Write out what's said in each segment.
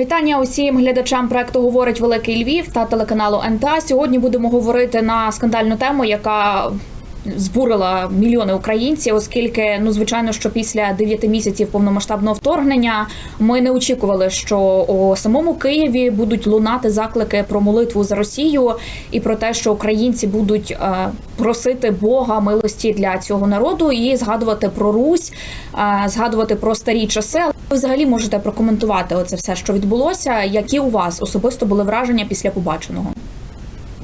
Вітання усім глядачам проекту говорить Великий Львів та телеканалу НТА. Сьогодні будемо говорити на скандальну тему, яка збурила мільйони українців, оскільки ну звичайно, що після 9 місяців повномасштабного вторгнення ми не очікували, що у самому Києві будуть лунати заклики про молитву за Росію і про те, що українці будуть е, просити Бога милості для цього народу і згадувати про Русь, е, згадувати про старі часи. Ви взагалі можете прокоментувати оце все, що відбулося. Які у вас особисто були враження після побаченого?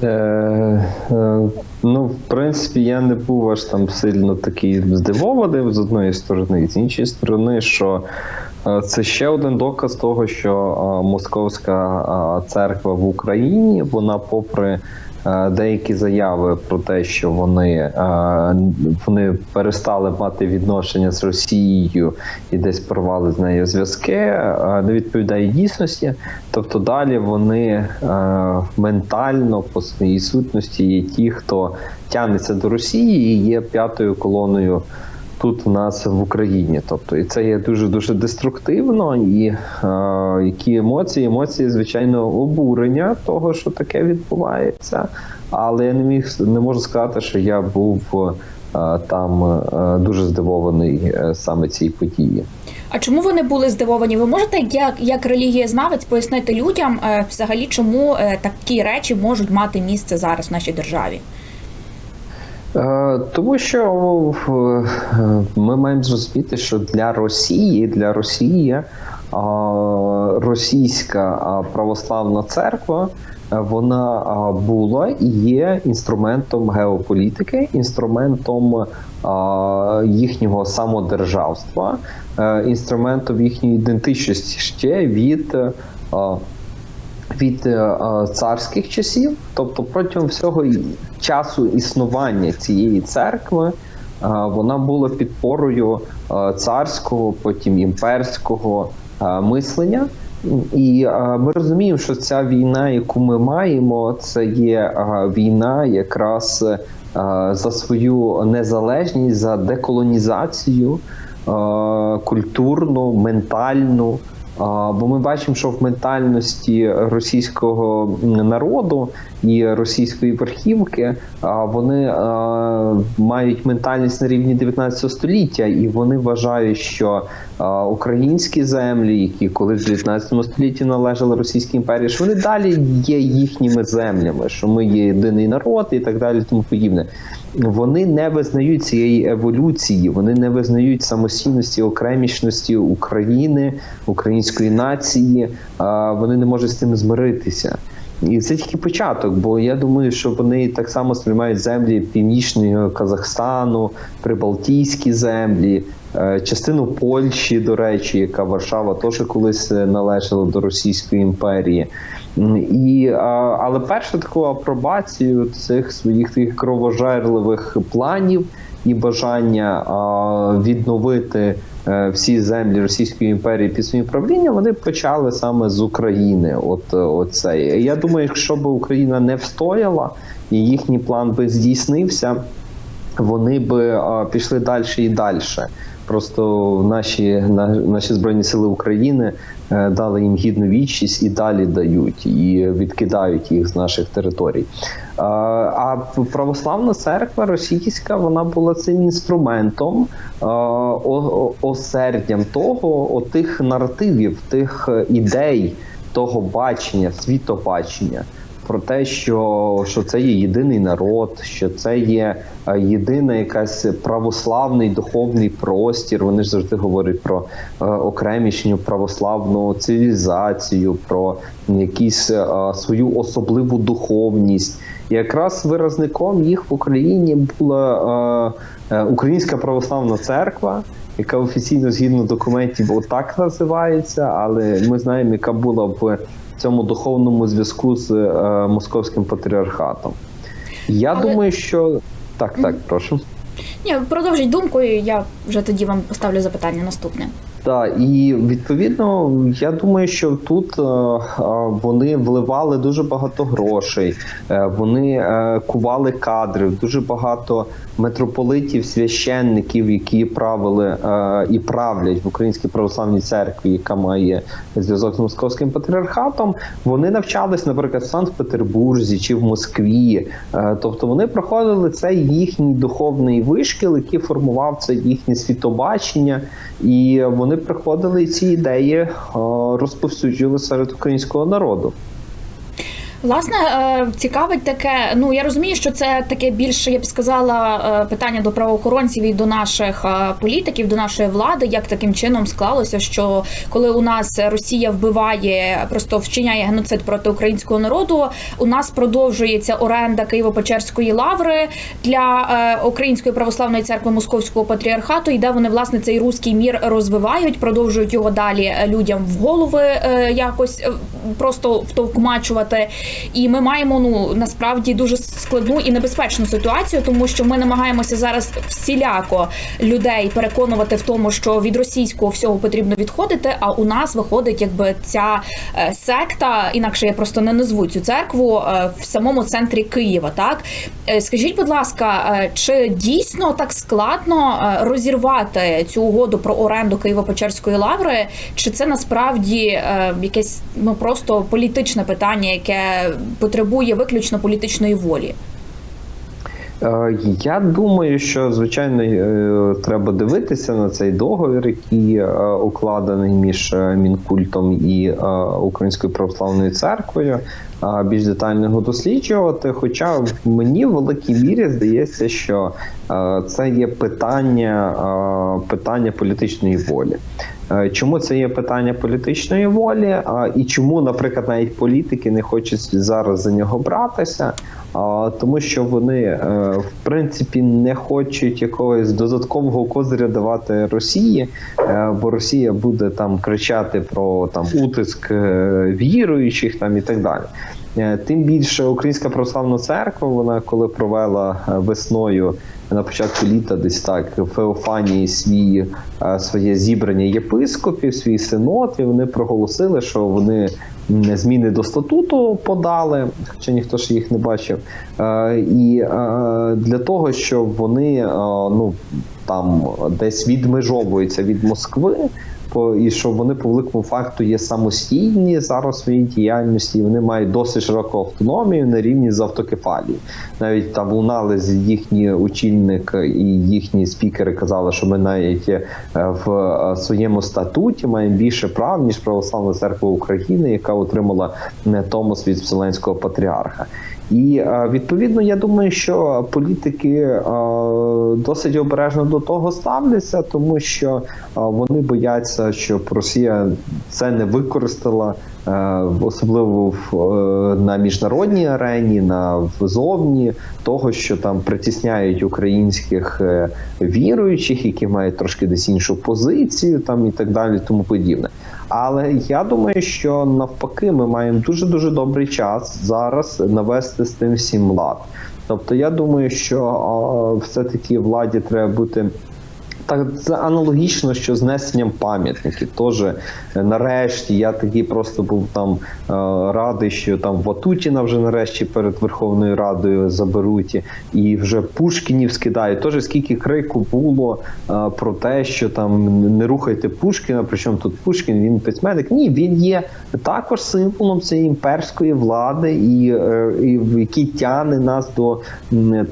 Е, е, ну, в принципі, я не був аж там сильно такий здивований з одної сторони, з іншої сторони, що е, це ще один доказ того, що е, московська е, церква в Україні, вона, попри деякі заяви про те, що вони, е, вони перестали мати відношення з Росією і десь порвали з нею зв'язки, е, не відповідає дійсності. Тобто далі вони е, ментально по своїй сутності є ті, хто тягнеться до Росії і є п'ятою колоною тут у нас в Україні. Тобто, і це є дуже дуже деструктивно. І е, які емоції? Емоції, звичайно, обурення того, що таке відбувається. Але я не міг не можу сказати, що я був е, там е, дуже здивований е, саме цій події. А чому вони були здивовані? Ви можете як, як релігієзнавець пояснити людям е, взагалі, чому е, такі речі можуть мати місце зараз в нашій державі? Е, Тому що е, ми маємо зрозуміти, що для Росії, для Росії е, російська православна церква. Вона була і є інструментом геополітики, інструментом їхнього самодержавства, інструментом їхньої ідентичності ще від від е, е, царських часів, тобто протягом всього часу існування цієї церкви, е, вона була підпорою царського, потім імперського мислення. І ми розуміємо, що ця війна, яку ми маємо, це є війна якраз за свою незалежність, за деколонізацію культурну, ментальну. Бо ми бачимо, що в ментальності російського народу і російської верхівки вони мають ментальність на рівні 19 століття, і вони вважають, що українські землі, які колись в 19 столітті належали Російській імперії, що вони далі є їхніми землями, що ми є єдиний народ і так далі, тому подібне. Вони не визнають цієї еволюції, вони не визнають самостійності, окремішності України, української нації. Вони не можуть з цим змиритися. І це тільки початок, бо я думаю, що вони так само сприймають землі північного Казахстану, прибалтійські землі, е, частину Польщі, до речі, яка Варшава теж колись е, належала до Російської імперії. І, але першу таку апробацію цих своїх таких кровожерливих планів і бажання відновити всі землі Російської імперії під своїм правлінням, вони почали саме з України. От е, оце. Я думаю, якщо б Україна не встояла і їхній план би здійснився, вони би пішли далі і далі. Просто наші наші збройні сили України е, дали їм гідну відчість і далі дають і відкидають їх з наших територій. А, а православна церква російська вона була цим інструментом, о- осердям того, тих наративів, тих е, ідей, того бачення, світобачення про те, що, що це є єдиний народ, що це є е, єдина якась православний духовний простір. Вони ж завжди говорять про е, окремішню православну цивілізацію, про якісь е, свою особливу духовність. Якраз виразником їх в Україні була Українська православна церква. Яка офіційно згідно документів отак називається, але ми знаємо, яка була в цьому духовному зв'язку з е, московським патріархатом. Я Але- думаю, що так, так, прошу. Ні, продовжіть думку, і я вже тоді вам поставлю запитання наступне. Так, і відповідно, я думаю, що тут е, е, вони вливали дуже багато грошей, е, вони кували кадрів, дуже багато митрополитів, священників, які правили і правлять в Українській православній церкві, яка має зв'язок з московським патріархатом. Вони навчались, наприклад, в Санкт-Петербурзі чи в Москві. Тобто вони проходили цей їхній духовний вишкіл, який формував це їхнє світобачення, і вони приходили і ці ідеї е, розповсюджували серед українського народу. Власне, е, цікавить таке. Ну я розумію, що це таке більше, я б сказала, е, питання до правоохоронців і до наших е, політиків, до нашої влади. Як таким чином склалося, що коли у нас Росія вбиває, просто вчиняє геноцид проти українського народу, у нас продовжується оренда Києво-Печерської лаври для Української православної церкви Московського патріархату, і де вони власне цей руський мір розвивають, продовжують його далі людям в голови якось просто втовкмачувати. І ми маємо ну насправді дуже складну і небезпечну ситуацію, тому що ми намагаємося зараз всіляко людей переконувати в тому, що від російського всього потрібно відходити. А у нас виходить, якби ця е, секта, інакше я просто не назву цю церкву е, в самому центрі Києва. Так Е, скажіть, будь ласка, чи дійсно так складно розірвати цю угоду про оренду Києво-Печерської лаври? Чи це насправді якесь ну просто політичне питання, яке потребує виключно політичної волі? Е, Я думаю, що звичайно е, треба дивитися на цей договір, який е, укладений між мінкультом і Українською православною церквою. Більш детально його досліджувати. Хоча мені в великій мірі здається, що це є питання, питання політичної волі. Е, Чому це є питання політичної волі, а, і чому, наприклад, навіть політики не хочуть зараз за нього братися? А, Тому що вони, е, в принципі, не хочуть якогось додаткового козиря давати Росії, е, бо Росія буде там кричати про там утиск е, віруючих там і так далі. Е, Тим більше Українська православна церква, вона коли провела е, весною на початку літа, десь так в Феофанії свій е, своє зібрання єпископів, свій синод, і вони проголосили, що вони зміни до статуту подали, хоча ніхто ж їх не бачив. І для того, щоб вони ну там десь відмежовуються від Москви. І що вони по великому факту є самостійні зараз в своїй діяльності, і вони мають досить широку автономію на рівні з автокефалії. Навіть там лунали з їхні очільник і їхні спікери казали, що ми навіть е, в е, своєму статуті маємо більше прав ніж Православна церква України, яка отримала не Томос від Вселенського патріарха. І е, відповідно, я думаю, що політики досить обережно до того ставляться, тому що е, вони бояться, щоб Росія це не використала. е, Особливо в, е, на міжнародній арені, на взовні того, що там притісняють українських віруючих, які мають трошки десь іншу позицію, там і так далі, тому подібне. Але я думаю, що навпаки, ми маємо дуже дуже добрий час зараз навести з тим всім лад. Тобто, я думаю, що все-таки владі треба бути. Так, це аналогічно, що знесенням пам'ятників. Теж е, нарешті я такий просто був там е, радий, що там Ватутіна вже нарешті перед Верховною Радою заберуть і вже Пушкінів скидають. Теж скільки крику було е, про те, що там не рухайте Пушкіна. Причому тут Пушкін він письменник. Ні, він є також символом цієї імперської влади, і, і який тягне нас до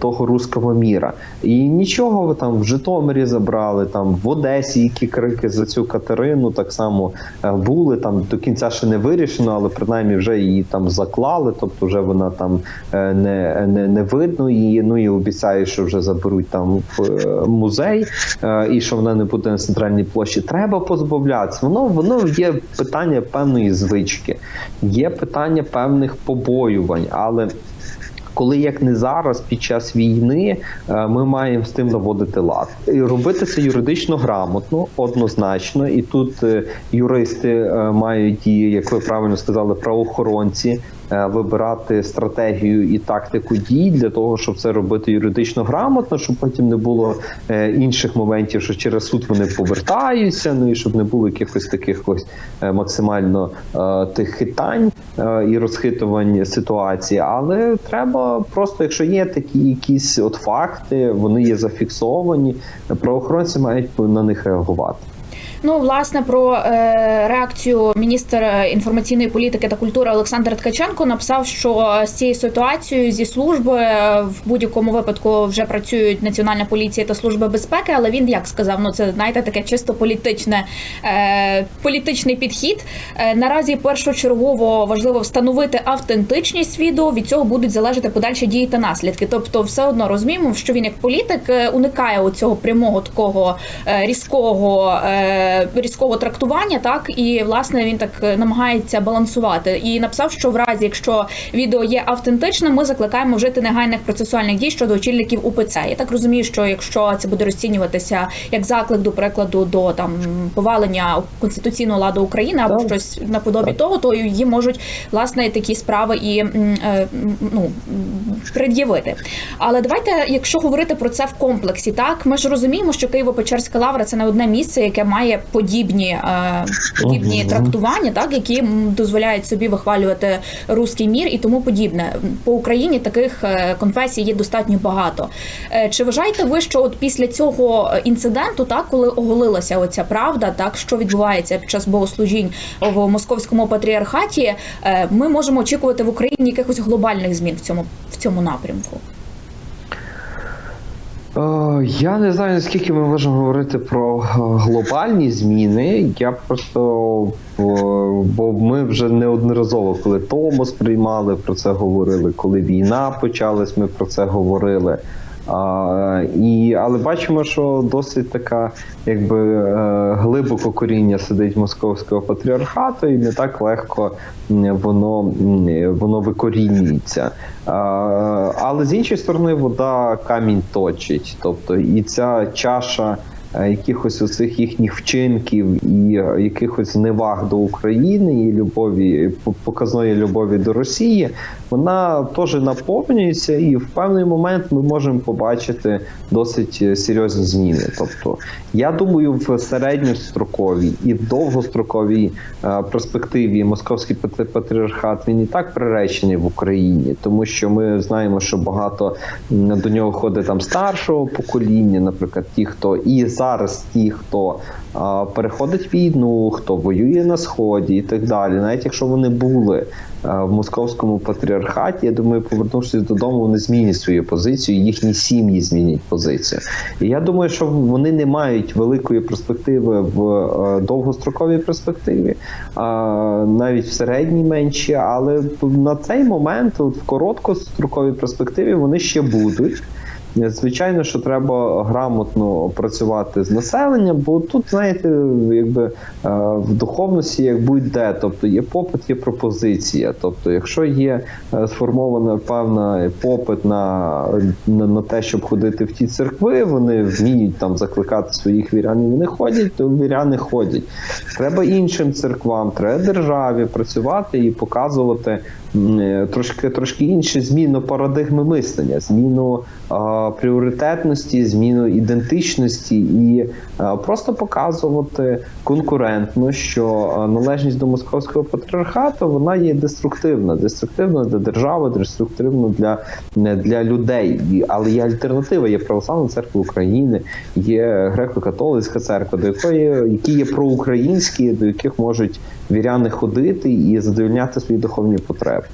того руського міра. І нічого там в Житомирі забрали, там в Одесі, які крики за цю Катерину так само е, були. Там до кінця ще не вирішено, але принаймні вже її там заклали. Тобто, вже вона там е, не, не, не видно її. Ну і обіцяють, що вже заберуть там в е, музей, і що вона не буде на центральній площі. Треба позбавлятися. Воно воно є питання певної звички, є питання певних побоювань, але коли як не зараз, під час війни, е, ми маємо з тим наводити лад і робити це юридично грамотно, однозначно. І тут е, юристи е, мають і, як ви правильно сказали, правоохоронці вибирати стратегію і тактику дій для того, щоб це робити юридично грамотно, щоб потім не було е, інших моментів, що через суд вони повертаються. Ну і щоб не було якихось таких ось е, максимально е, тих хитань е, і розхитувань ситуації. Але треба просто, якщо є такі якісь от факти, вони є зафіксовані, правоохоронці мають на них реагувати. Ну, власне, про е, реакцію міністр інформаційної політики та культури Олександр Ткаченко написав, що з цією ситуацією зі служби е, в будь-якому випадку вже працюють Національна поліція та служба безпеки. Але він як сказав, ну це знаєте таке чисто політичне е, політичний підхід. Е, наразі першочергово важливо встановити автентичність відео. Від цього будуть залежати подальші дії та наслідки. Тобто, все одно розуміємо, що він як політик е, уникає оцього прямого такого е, різкого. Різкого трактування, так і власне він так е, намагається балансувати. І написав, що в разі, якщо відео є автентичним, ми закликаємо вжити негайних процесуальних дій щодо очільників УПЦ. Я так розумію, що якщо це буде розцінюватися як заклик до прикладу до там повалення конституційного ладу України або Так. щось наподобі Так. того, то її можуть власне такі справи і е, ну пред'явити. Але давайте, якщо говорити про це в комплексі, так ми ж розуміємо, що Києво-Печерська лавра це не одне місце, яке має подібні, е, подібні трактування, так які дозволяють собі вихвалювати руський мір і тому подібне. По Україні таких е, конфесій є достатньо багато. Е, Чи вважаєте ви, що от після цього інциденту, так коли оголилася оця правда, так що відбувається під час богослужінь в московському патріархаті, ми можемо очікувати в Україні якихось глобальних змін в цьому в цьому напрямку? Е, Я не знаю, наскільки ми можемо говорити про е, глобальні зміни. Я просто е, бо ми вже неодноразово, коли Томос приймали, про це говорили, коли війна почалась, ми про це говорили. А, і, але бачимо, що досить така, якби е, глибоко коріння сидить московського патріархату, і не так легко воно, воно викорінюється. А, але з іншої сторони, вода камінь точить. Тобто, і ця чаша якихось оцих їхніх вчинків і е, якихось неваг до України і любові по- показної любові до Росії, вона теж наповнюється, і в певний момент ми можемо побачити досить е, серйозні зміни. Тобто, я думаю, в середньостроковій і в довгостроковій е, перспективі московський патріархат він і так приречений в Україні, тому що ми знаємо, що багато до нього ходить там старшого покоління, наприклад, ті, хто і зараз ті, хто а, переходить війну, хто воює на сході і так далі, навіть якщо вони були е, в московському патріархаті, я думаю, повернувшись додому, вони змінять свою позицію, їхні сім'ї змінять позицію. І я думаю, що вони не мають великої перспективи в е, довгостроковій перспективі, а навіть в середній менші, але на цей момент, от в короткостроковій перспективі, вони ще будуть. Звичайно, що треба грамотно працювати з населенням, бо тут, знаєте, якби е, в духовності як будь-де, тобто є попит, є пропозиція. Тобто, якщо є е, сформована певна попит на, на, на те, щоб ходити в ті церкви, вони вміють там закликати своїх вірян, і вони ходять, то віряни ходять. Треба іншим церквам, треба державі працювати і показувати е, трошки трошки інше зміну парадигми мислення, зміну пріоритетності, зміну ідентичності і а, просто показувати конкурентно, що а, належність до московського патріархату вона є деструктивна, деструктивна для держави, деструктивна для, для людей. Але є альтернатива, є православна церква України, є греко-католицька церква, до якої які є проукраїнські, до яких можуть віряни ходити і задовольняти свої духовні потреби.